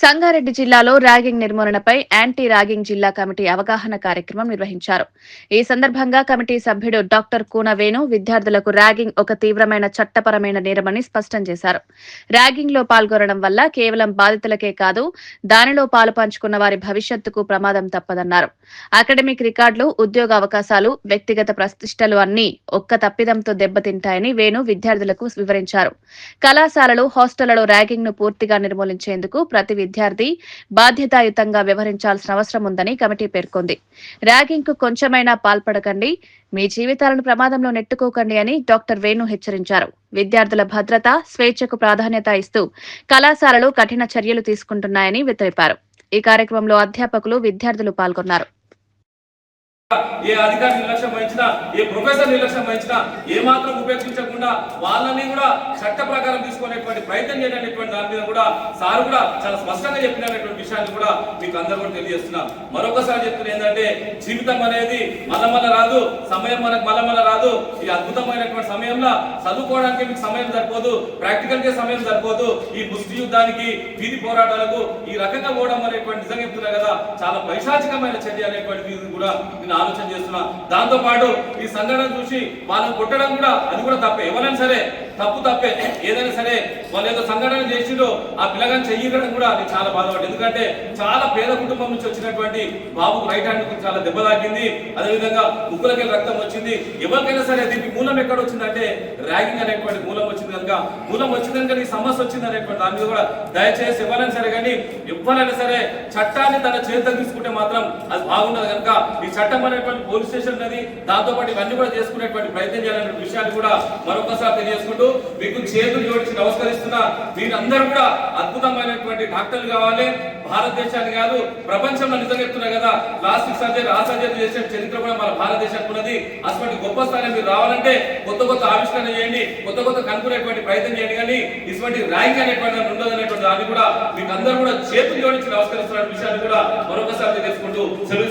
సంగారెడ్డి జిల్లాలో ర్యాగింగ్ నిర్మూలనపై anti ragging జిల్లా కమిటీ అవగాహన కార్యక్రమం నిర్వహించారు. ఈ సందర్భంగా కమిటీ సభ్యుడు డాక్టర్ కూన వేణు విద్యార్థులకు ర్యాగింగ్ ఒక తీవ్రమైన చట్టపరమైన నేరమని స్పష్టం చేశారు. ర్యాగింగ్లో పాల్గొనడం వల్ల కేవలం బాధితులకే కాదు దానిలో పాలు పంచుకున్న వారి భవిష్యత్తుకు ప్రమాదం తప్పదన్నారు. అకాడమిక్ రికార్డులు ఉద్యోగ అవకాశాలు వ్యక్తిగత ప్రతిష్టలు అన్నీ ఒక్క తప్పిదంతో దెబ్బతింటాయని వేణు విద్యార్థులకు వివరించారు. కళాశాలలు హాస్టళ్ళలో ర్యాగింగ్ను పూర్తిగా నిర్మూలించేందుకు ప్రతి విద్యార్థి బాధ్యతాయుతంగా వ్యవహరించాల్సిన అవసరం ఉందని కమిటీ పేర్కొంది. ర్యాగింగ్కు కొంచెమైనా పాల్పడకండి. మీ జీవితాలను ప్రమాదంలో నెట్టుకోకండి అని డాక్టర్ వేణు హెచ్చరించారు. విద్యార్థుల భద్రత స్వేచ్ఛకు ప్రాధాన్యత ఇస్తూ కళాశాలలు కఠిన చర్యలు తీసుకుంటున్నాయని తెలిపారు ఈ కార్యక్రమంలో అధ్యాపకులు విద్యార్థులు పాల్గొన్నారు. ఏ అధికారి నిర్లక్ష్యం వహించినా ఏ ప్రొఫెసర్ నిర్లక్ష్యం వహించినా ఏ మాత్రం ఉపేక్షించకుండా వాళ్ళని కూడా చట్ట ప్రకారం తీసుకునేటువంటి ప్రయత్నం చేయడానికి దాని మీద కూడా సార్ కూడా చాలా స్పష్టంగా చెప్పినటువంటి విషయాన్ని కూడా మీకు అందరూ కూడా తెలియజేస్తున్నా మరొకసారి చెప్తున్నా ఏంటంటే జీవితం అనేది మల్ల రాదు సమయం మనకు మల్ల మల్ల కాదు. ఈ అద్భుతమైనటువంటి సమయంలో చదువుకోవడానికి మీకు సమయం సరిపోదు ప్రాక్టికల్ కే సమయం సరిపోదు. ఈ ముష్టి యుద్ధానికి వీధి పోరాటాలకు ఈ రకంగా పోవడం అనేటువంటి నిజంగా చెప్తున్నా కదా. చాలా పైశాచికమైన చర్య అనేటువంటిది కూడా నేను ఆలోచన చేస్తున్నా. దాంతో పాటు ఈ సంఘటన చూసి వాళ్ళని కొట్టడం కూడా అది కూడా తప్పే. ఎవరైనా సరే తప్పు తప్పే. ఏదైనా సరే వాళ్ళు ఏదో సంఘటన చేసిండో ఆ పిల్లగాని చెయ్యడం కూడా అది చాలా బాధపడ్డా ఎందుకంటే చాలా పేద కుటుంబం నుంచి వచ్చినటువంటి బాబుకు రైట్ హ్యాండ్ చాలా దెబ్బ తాకింది. అదేవిధంగా ముక్కులకి రక్తం వచ్చింది. ఎవరికైనా సరే దీనికి మూలం ఎక్కడ వచ్చిందంటే ర్యాగింగ్ అనేటువంటి మూలం వచ్చింది కనుక మూలం వచ్చింది కనుక ఈ సమస్య వచ్చింది అనేటువంటి దాని మీద కూడా దయచేసి ఎవరైనా సరే కానీ ఎవరైనా సరే చట్టాన్ని తన చేతితో తీసుకుంటే మాత్రం అది బాగుండదు కనుక ఈ చట్టం అనేటువంటి పోలీస్ స్టేషన్ ఉన్నది దాంతో పాటు ఇవన్నీ కూడా చేసుకునేటువంటి ప్రయత్నం చేయాలనే విషయాన్ని కూడా మరొకసారి తెలియజేసుకుంటూ మీకు చేతులు జోడించి నమస్కరిస్తున్నా మీరందరూ కూడా అద్భుతమైనటువంటి డాక్టర్లు కావాలి. భారతదేశాన్ని కాదు ప్రపంచంలో నిజంగా చెప్తున్నా కదా ప్లాస్టిక్ సర్జరీ ఆ సర్జరీ చేసే చరిత్ర కూడా మన భారతదేశానికి ఉన్నది. అటువంటి గొప్ప స్థాయిలో మీరు రావాలంటే కొత్త కొత్త ఆవిష్కరణ చేయండి కొత్త కొత్త కనుక్కునేటువంటి ప్రయత్నం చేయండి. కానీ ఇటువంటి ర్యాంక్ అనేటువంటి ఉండదు అనేటువంటి దాన్ని కూడా మీకు అందరూ కూడా చేతులు జోడించి నమస్కరిస్తున్న విషయాన్ని కూడా మరొకసారి తెలుసుకుంటూ